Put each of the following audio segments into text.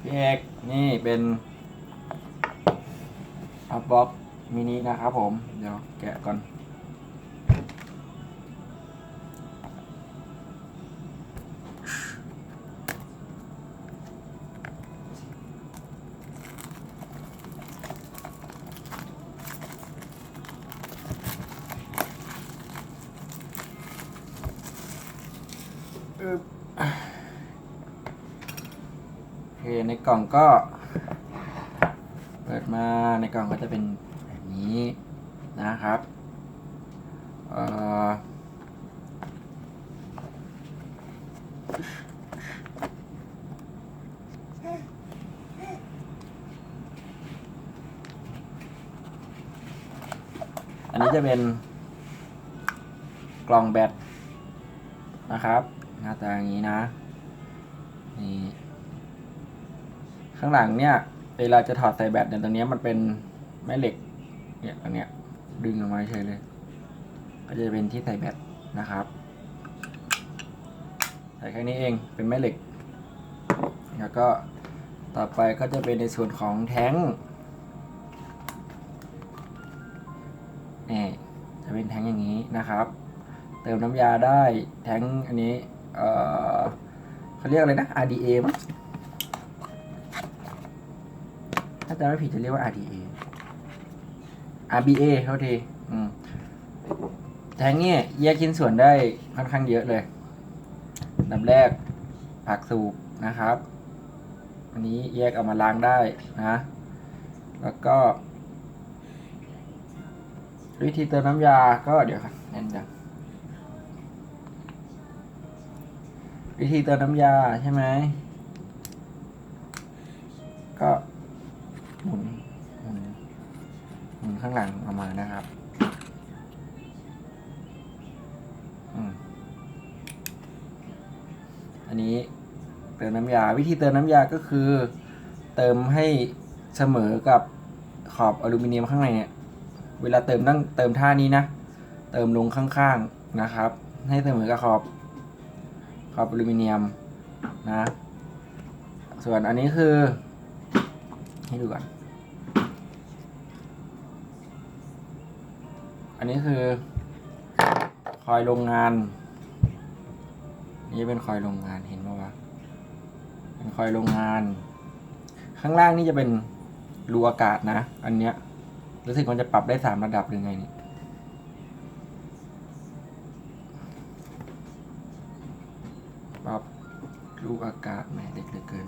พี่เอกนี่เป็นอัพบ็อกมินินะครับผม เดี๋ยวแกะก่อน ในกล่องก็ เปิดมาในกล่องก็จะเป็นแบบนี้นะครับเอ่ออันนี้จะเป็นกล่องแบตนะครับ หน้าตาอย่างนี้นะ นี่ ข้างหลังเนี่ยเวลาจะถอดใส่แบตเนี่ยตรงนี้มันเป็นแม่เหล็กเนี่ยอันเนี้ยดึงออกมาเฉยเลย ก็จะเป็นที่ใส่แบตนะครับ ใส่แค่นี้เองเป็นแม่เหล็ก แล้วก็ต่อไปก็จะเป็นในส่วนของแท้งนี่จะเป็นแท้งอย่างนี้นะครับ เติมน้ำยาได้แท้งอันนี้ เอ่อเขาเรียกอะไรนะ RDA มั้งถ้า จำไม่ผิดจะเรียกว่า RDA RBA เท่าทีแทงเนี่ยแยกชิ้นส่วนได้ค่อนข้างเยอะเลยอันดับแรกผักสูบนะครับ อันนี้แยกเอามาล้างได้นะ แล้วก็ วิธีเติมน้ำยาก็เดี๋ยวกันแน่นจังวิธีเติมน้ำยาใช่ไหม น้ำยา วิธีเติมน้ำยาก็คือ เติมให้เสมอกับขอบอลูมิเนียมข้างในเนี่ยเวลาเติมต้องเติมท่านี้นะ เติมลงข้างๆนะครับ ให้เสมอกับขอบขอบอลูมิเนียมนะส่วนอันนี้คือ ให้ดูก่อน อันนี้คือ คอยโรงงาน นี่เป็นคอยโรงงานเห็นไหมวะ คอยโรงงาน ข้างล่างนี่จะเป็นรูอากาศนะ อันเนี้ยรู้สึกมันจะปรับได้สามระดับหรือไงนี่ปรับลูอากาศแหมเด็กเหลือเกิน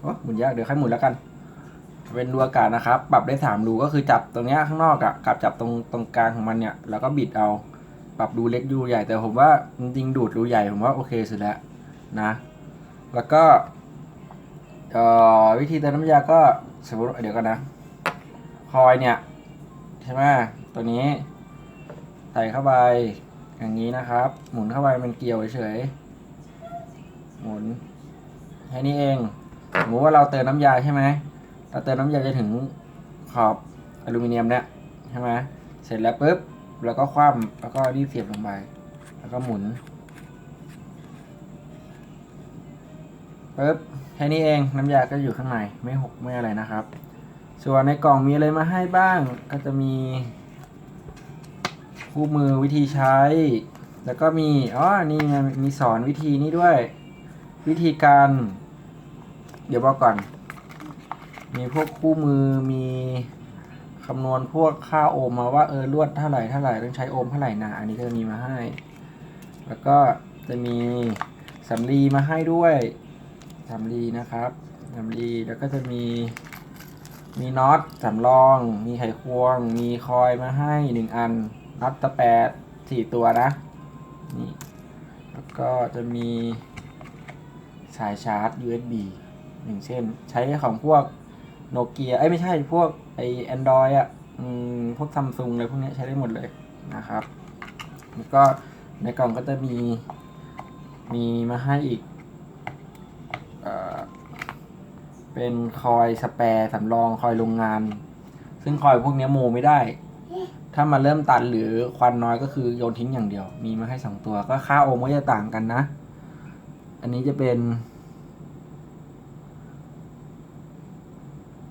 โอ้หมุนยากเดี๋ยวค่อยหมุนแล้วกัน เป็นรูอากาศนะครับ ปรับได้สามรูก็คือจับตรงนี้ข้างนอกอะกับจับตรงตรงกลางของมันเนี่ย แล้วก็บิดเอา ปรับรูเล็กรูใหญ่ แต่ผมว่าจริงๆดูดรูใหญ่ผมว่าโอเคสุดแล้วนะ แล้วก็วิธีเติมน้ำยาก็สมมติเดี๋ยวกันนะคอยเนี่ยใช่ไหมตัวนี้ ใส่เข้าไปอย่างนี้นะครับ หมุนเข้าไปมันเกี่ยวเฉยๆหมุนแค่นี้เองสมมติว่าเราเติมน้ำยาใช่ไหม เราเติมน้ำยาจะถึงขอบอลูมิเนียมเนี่ยใช่ไหมเสร็จแล้วปุ๊บแล้วก็คว่ำแล้วก็รีบเสียบลงไป แล้วก็หมุนปุ๊บแค่นี้เองน้ำยาก็อยู่ข้างในไม่หกไม่อะไรนะครับ ส่วนในกล่องมีอะไรมาให้บ้าง ก็จะมีคู่มือวิธีใช้ แล้วก็มีอ๋อนี่มีสอนวิธีนี้ด้วย วิธีการ เดี๋ยวบอกก่อน มีพวกคู่มือมีคำนวณพวกค่าโอห์มมาว่าเออลวดเท่าไหร่เท่าไหร่ต้องใช้โอห์มเท่าไหร่นะอันนี้ก็จะมีมาให้ แล้วก็จะมีสำลีมาให้ด้วยสำลีนะครับสำลีแล้วก็จะมีมีน็อตสำรอง มีไขควง มีคอยมาให้หนึ่งอันน็อตตะแปดสี่ตัวนะนี่แล้วก็จะมีสายชาร์จ USB หนึ่งเส้น ใช้ของพวก โนเกียเอ้ยไม่ใช่พวกไอแอนดรอยอะพวกซัมซุงอะไรพวกนี้ใช้ได้หมดเลยนะครับ แล้วก็ในกล่องก็จะมีมีมาให้อีกเเป็นคอยสแปร์สำรองคอยโรงงาน ซึ่งคอยพวกนี้โมไม่ได้ ถ้ามาเริ่มตันหรือควันน้อยก็คือโยนทิ้งอย่างเดียว มีมาให้สองตัวก็ค่าโอมก็จะต่างกันนะ อันนี้จะเป็น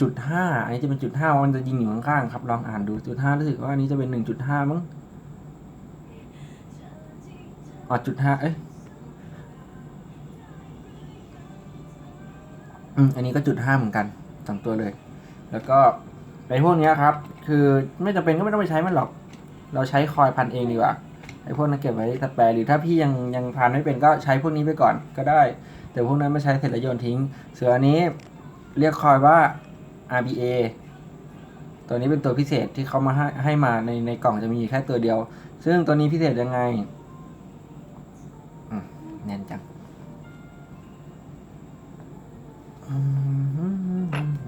จุดห้าอันนี้จะเป็นจุดห้ามันจะยิงอยู่ข้างๆครับ ลองอ่านดูจุดห้ารู้สึกว่าอันนี้จะเป็นหนึ่งจุดห้ามั้งอ๋อจุดห้าเอ้ยอืมอันนี้ก็จุดห้าเหมือนกันสองตัวเลย แล้วก็ไอ้พวกเนี้ยครับ คือไม่จำเป็นก็ไม่ต้องไปใช้มันหรอก เราใช้คอยพันเองดีกว่าไอ้พวกนั้นเก็บไว้สแปร์หรือถ้าพี่ยังยังพันไม่เป็นก็ใช้พวกนี้ไปก่อนก็ได้ แต่พวกนั้นไม่ใช้เสร็จแล้วโยนทิ้ง เส่วนอันนี้เรียกคอยว่า RBA ตัวนี้เป็นตัวพิเศษที่เขามาให้ให้มาในในกล่องจะมีแค่ตัวเดียว ซึ่งตัวนี้พิเศษยังไงแน่นจังอืม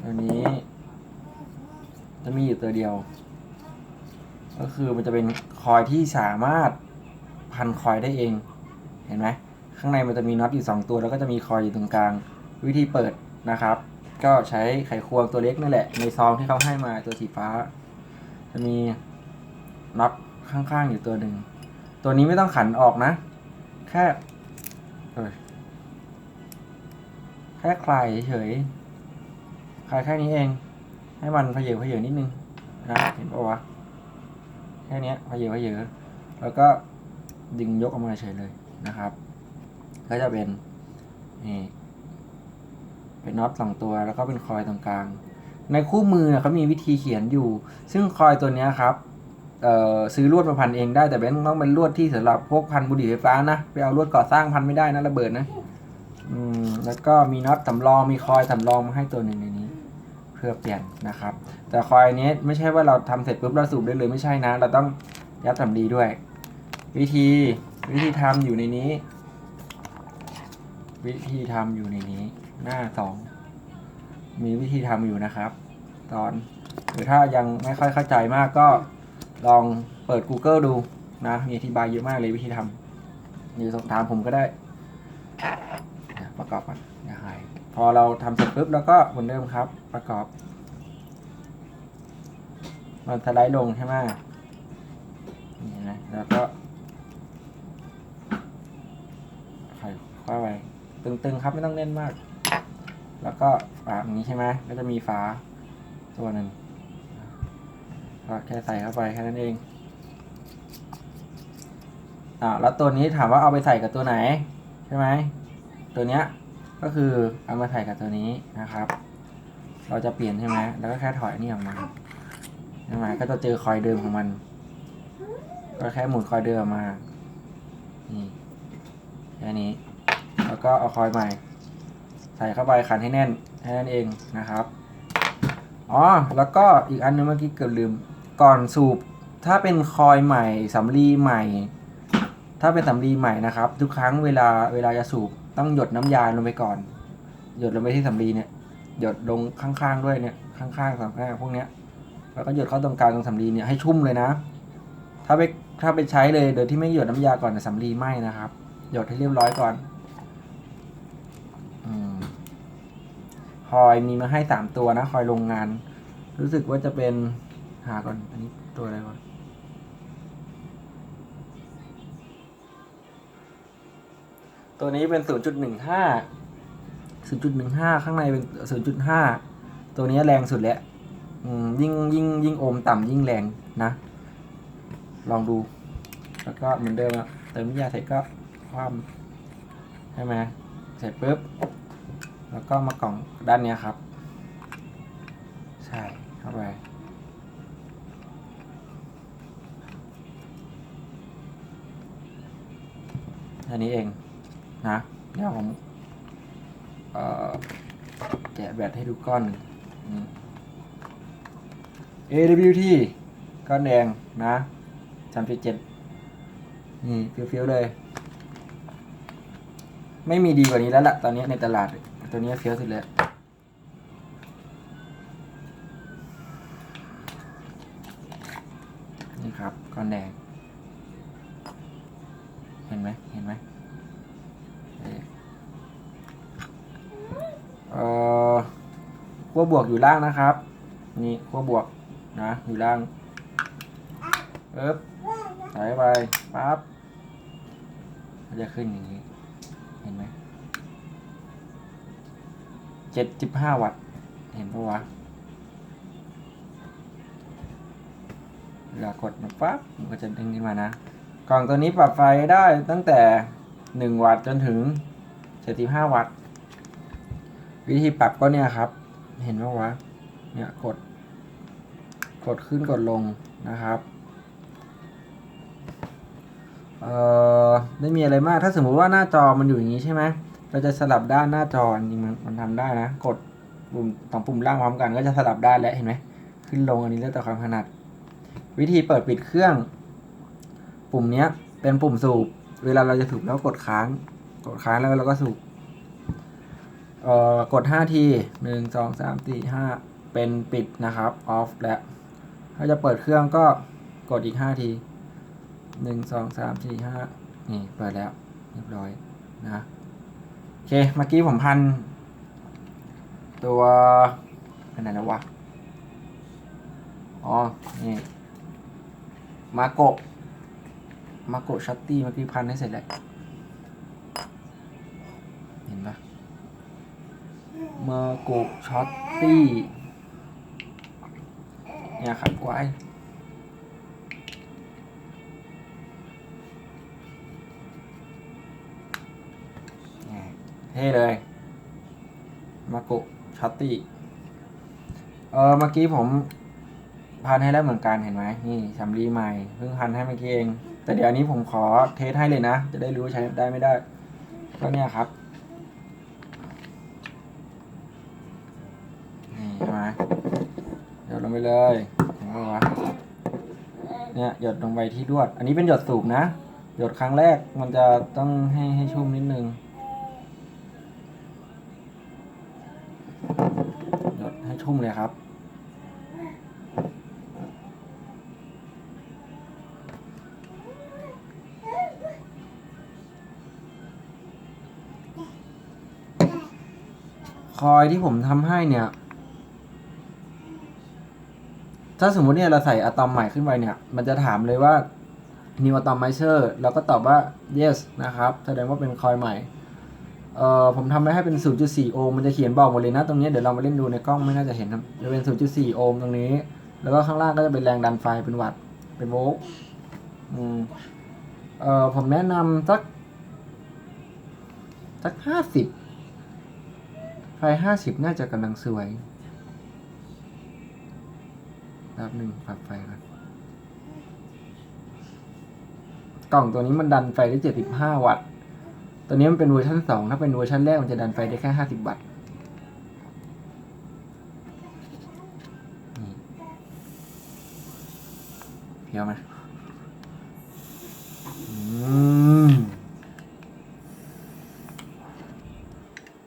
ตัวนี้ จะมีอยู่ ตัวเดียว ก็คือมันจะเป็นคอยที่สามารถพันคอยได้เอง เห็นไหมข้างในมันจะมีน็อตอยู่ 2 ตัว แล้วก็จะมีคอยอยู่ตรงกลาง วิธีเปิดนะครับ ก็ใช้ไขควงตัวเล็กนั่นแหละ ในซองที่เขาให้มาตัวสีฟ้า จะมีน็อตข้างๆอยู่ตัวหนึ่ง ตัวนี้ไม่ต้องขันออกนะ แค่แค่คลายเฉยคลายแค่นี้เอง ให้มันเพเยอเพเยอนิดนึง นะเห็นปะวะแค่นี้ยเพเยอเพเยอะแล้วก็ดึงยกออกมาเฉยเลยนะครับ ก็จะเป็นนี่เป็นน็อตสองตัวแล้วก็เป็นคอยตรงกลาง ในคู่มือเนี่ยเขามีวิธีเขียนอยู่ ซึ่งคอยตัวนี้ครับซื้อลวดมาพันเองได้แต่เป็นต้องเป็นลวดที่สำหรับพวกพันบุหรี่ไฟฟ้านะไปเอาลวดก่อสร้างพันไม่ได้นะระเบิดนะ อืมแล้วก็มีน็อตสำรองมีคอยสำรองมาให้ตัวหนึ่งในนี้ พื่อเปลี่ยนนะครับ แต่คอยนี้ไม่ใช่ว่าเราทำเสร็จปุ๊บเราสูบได้เลยไม่ใช่นะ เราต้องยัดสำลีด้วย วิธีวิธีทำอยู่ในนี้ วิธีทำอยู่ในนี้ หน้าสองมีวิธีทำอยู่นะครับ ตอนหรือถ้ายังไม่ค่อยเข้าใจมากก็ลองเปิด Google ดูนะมีอธิบายเยอะมากเลยวิธีทำหรือสอบถามผมก็ได้ประกอบกัน พอเราทำเสร็จปุ๊บแล้วก็เหมือนเดิมครับ ประกอบ มันสไลด์ลงใช่ไหมนี่นะแล้วก็ไขเข้าไปตึงๆครับไม่ต้องเล่นมาก แล้วก็ฝาอย่างนี้ใช่ไหมก็จะมีฝาตัวหนึ่งก็แค่ใส่เข้าไปแค่นั้นเองอ่าแล้วตัวนี้ถามว่าเอาไปใส่กับตัวไหน ใช่ไหมตัวเนี้ย ก็คือเอามาใส่กับตัวนี้นะครับ เราจะเปลี่ยนใช่ไหมแล้วก็แค่ถอยนนี่ออกมาใช่ไหมก็จะเจอคอยเดิมของมัน ก็แค่หมุนคอยเดิมออกมา นี่แค่นี้ แล้วก็เอาคอยใหม่ ใส่เข้าไปขันให้แน่นแค่นั้นเองนะครับอ๋อแล้วก็อีกอันนึงเมื่อกี้เกือบลืมก่อนสูบถ้าเป็นคอยใหม่สำลีใหม่ ถ้าเป็นสำลีใหม่นะครับ ทุกครั้งเวลาเวลาจะสูบต้องหยดน้ำยาลงไปก่อน หยดลงไปที่สำลีเนี่ย หยดลงข้างๆด้วยเนี่ย ข้างๆสองข้างพวกเนี้ย แล้วก็หยดเข้าตรงกลางตรงสำลีเนี่ยให้ชุ่มเลยนะ ถ้าไปถ้าไปใช้เลยโดยที่ไม่หยดน้ำยาก่อนสำลีไหม้นะครับ หยดให้เรียบร้อยก่อนอืมคอยมีมาให้สามตัวนะ คอยโรงงาน รู้สึกว่าจะเป็นหาก่อน อันนี้ตัวอะไรวะ ตัวนี้เป็นศูนย์จุดหนึ่งห้าศูนย์จุดหนึ่งห้าข้างในเป็นศูนย์จุดห้าตัวนี้แรงสุดแล้วยิ่งยิ่งยิ่งโอมต่ำยิ่งแรงนะ ลองดู แล้วก็เหมือนเดิมเติมยาเสร็จก็คว่ำใช่ไหมเสร็จปุ๊บ แล้วก็มากล่องด้านเนี้ยครับ ใช่เข้าไปอันนี้เอง นะเดี๋ยวผมเอ่อแกะแบตให้ดูก้อนหนึ่ง AWT ก้อนแดงนะสามจุดเจ็ดนี่ฟี้ยวๆเลย ไม่มีดีกว่านี้แล้วล่ะ ตอนนี้ในตลาด ตัวนี้เฟี้ยวสุดแล้วนี่ครับก้อนแดง เห็นไหมเห็นไหมเอ่อเอ่อ ขั้วบวกอยู่ล่างนะครับ นี่ขั้วบวกนะอยู่ล่างเอ๊บใส่ไปปั๊บก็จะขึ้นอย่างนี้ เห็นไหมเจ็ดสิบห้าวัตต์ เห็นปะวะเวลากดมันปั๊บมันก็จะดึงขึ้นมานะ กล่องตัวนี้ปรับไฟได้ตั้งแต่1วัตต์จนถึง75วัตต์ วิธีปรับก็เนี่ยครับ เห็นไหมวะ เนี่ยกด กดขึ้นกดลงนะครับ เอ่อไม่มีอะไรมาก ถ้าสมมุติว่าหน้าจอมันอยู่อย่างนี้ใช่ไหมเราจะสลับด้านหน้าจอจริงมันมันทำได้นะ กดปุ่มสองปุ่มล่างพร้อมกัน ก็จะสลับด้านแล้วเห็นไหม ขึ้นลงอันนี้แล้วแต่ความถนัด วิธีเปิดปิดเครื่อง ปุ่มเนี้ยเป็นปุ่มสูบ เวลาเราจะสูบแล้วกดค้าง กดค้างแล้วเราก็สูบ เอ่อกด 5 ทีหนึ่งสองสามสี่ห้าเป็นปิดนะครับออฟแล้ว ถ้าจะเปิดเครื่องก็กดอีก 5 ทีหนึ่งสองสามสี่ห้านี่ เปิดแล้ว เรียบร้อยนะโอเค เมื่อกี้ผมพัน ตัวอันไหนนะวะ อ๋อ นี่ มาโกะมาโกะชัตตี้เมื่อกี้พันให้เสร็จแล้ว เห็นปะ มาโกะช็อตตี้เนี่ยครับไว้เนี่ยเท่เลย มาโกช็อตตี้เออเมื่อกี้ผมพันให้แล้วเหมือนกันเห็นไหมนี่สำลีใหม่เพิ่งพันให้เมื่อกี้เอง แต่เดี๋ยวนี้ผมขอเทสให้เลยนะ จะได้รู้ใช้ได้ไม่ได้ ก็เนี่ยครับ ไปเลยเห็นไหมวะเนี่ยหยดลงไปที่ลวด อันนี้เป็นหยดสูบนะ หยดครั้งแรกมันจะต้องให้ให้ชุ่มนิดนึง หยดให้ชุ่มเลยครับคอยที่ผมทำให้เนี่ย ถ้าสมมุติเนี่ยเราใส่อะตอมใหม่ขึ้นไปเนี่ย มันจะถามเลยว่า new atomizer เราก็ตอบว่า yes นะครับ แสดงว่าเป็นคอยใหม่ เอ่อ ผมทำไว้ให้เป็น 0.4 โอห์ม มันจะเขียนบอกหมดเลยนะตรงนี้ เดี๋ยวเรามาเล่นดูในกล้องไม่น่าจะเห็นนะจะเป็น 0.4 โอห์มตรงนี้ แล้วก็ข้างล่างก็จะเป็นแรงดันไฟ เป็นวัตต์ เป็นโวลต์ อืม เอ่อ ผมแนะนำสัก สักห้าสิบไฟห้าสิบน่าจะกำลังสวย แป๊บหนึ่งปรับไฟก่อนกล่องตัวนี้มันดันไฟได้เจ็ดสิบห้าวัตต์ ตัวนี้มันเป็นเวอร์ชันสองถ้าเป็นเวอร์ชันแรกมันจะดันไฟได้แค่ห้าสิบวัตต์เพียวไหมอืม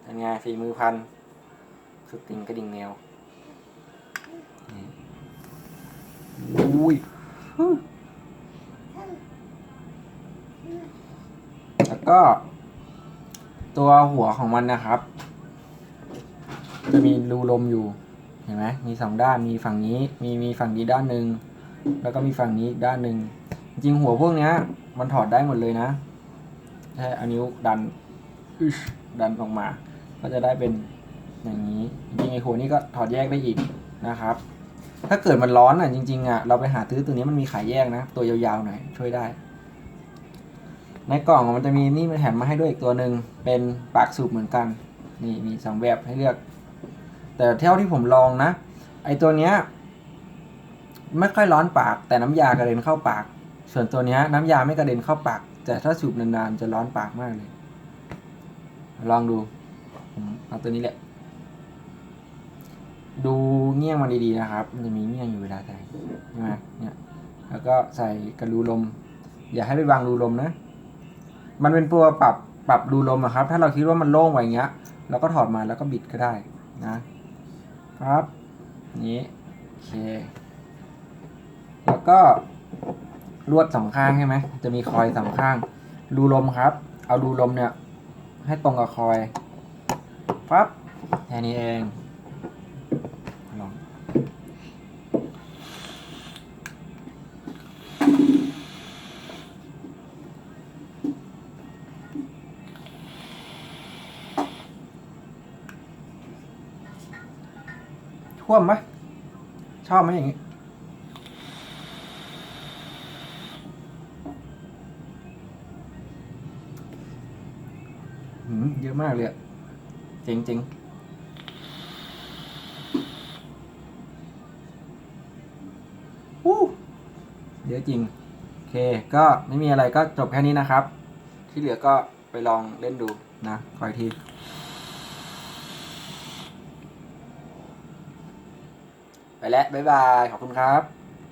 เป็นไงฝีมือพัน สุดติงกระดิ่งแมว อุ้ยแล้วก็ ตัวหัวของมันนะครับ จะมีรูลมอยู่ เห็นไหมมีสองด้านมีฝั่งนี้ มีมีฝั่งนี้ด้านหนึ่งแล้วก็มีฝั่งนี้อีกด้านหนึ่งจริงหัวพวกเนี้ย มันถอดได้หมดเลยนะแค่เอานิ้วดันดันออกมา ก็จะได้เป็นอย่างนี้ จริงไอ้หัวนี้ก็ถอดแยกได้อีกนะครับ ถ้าเกิดมันร้อนอะจริงๆอะเราไปหาซื้อตัวนี้มันมีขายแยกนะ ตัวยาวๆหน่อยช่วยได้ ในกล่องมันจะมีนี่มันแถมมาให้ด้วยอีกตัวหนึ่งเป็นปากสูบเหมือนกัน นี่มีสองแบบให้เลือก แต่เท่าที่ผมลองนะ ไอตัวเนี้ยไม่ค่อยร้อนปากแต่น้ำยากระเด็นเข้าปาก ส่วนตัวเนี้ยน้ำยาไม่กระเด็นเข้าปาก แต่ถ้าสูบนานๆจะร้อนปากมากเลย ลองดูเอาตัวนี้แหละ ดูเงี้ยงมันดีๆนะครับมันจะมีเงี้ยงอยู่เวลาใส่ใช่ไหมเนี่ยแล้วก็ใส่กระรูลม อย่าให้ไปวางรูลมนะ มันเป็นตัวปรับปรับรูลมอะครับ ถ้าเราคิดว่ามันโล่งไว้เงี้ยเราก็ถอดมาแล้วก็บิดก็ได้นะครับนี้โอเค แล้วก็ลวดสองข้างใช่ไหมจะมีคอยสองข้างรูลมครับ เอารูลมเนี่ย ให้ตรงกับคอยปั๊บแค่นี้เอง วมไหมชอบไหมอย่างนี้หืมเยอะมากเลยอะเจ๋งจริงๆวู้เยอะจริง โอเค ก็ไม่มีอะไรก็จบแค่นี้นะครับ ที่เหลือก็ไปลองเล่นดูนะขออีกที ไป แล้วบ๊ายบาย ขอบคุณครับ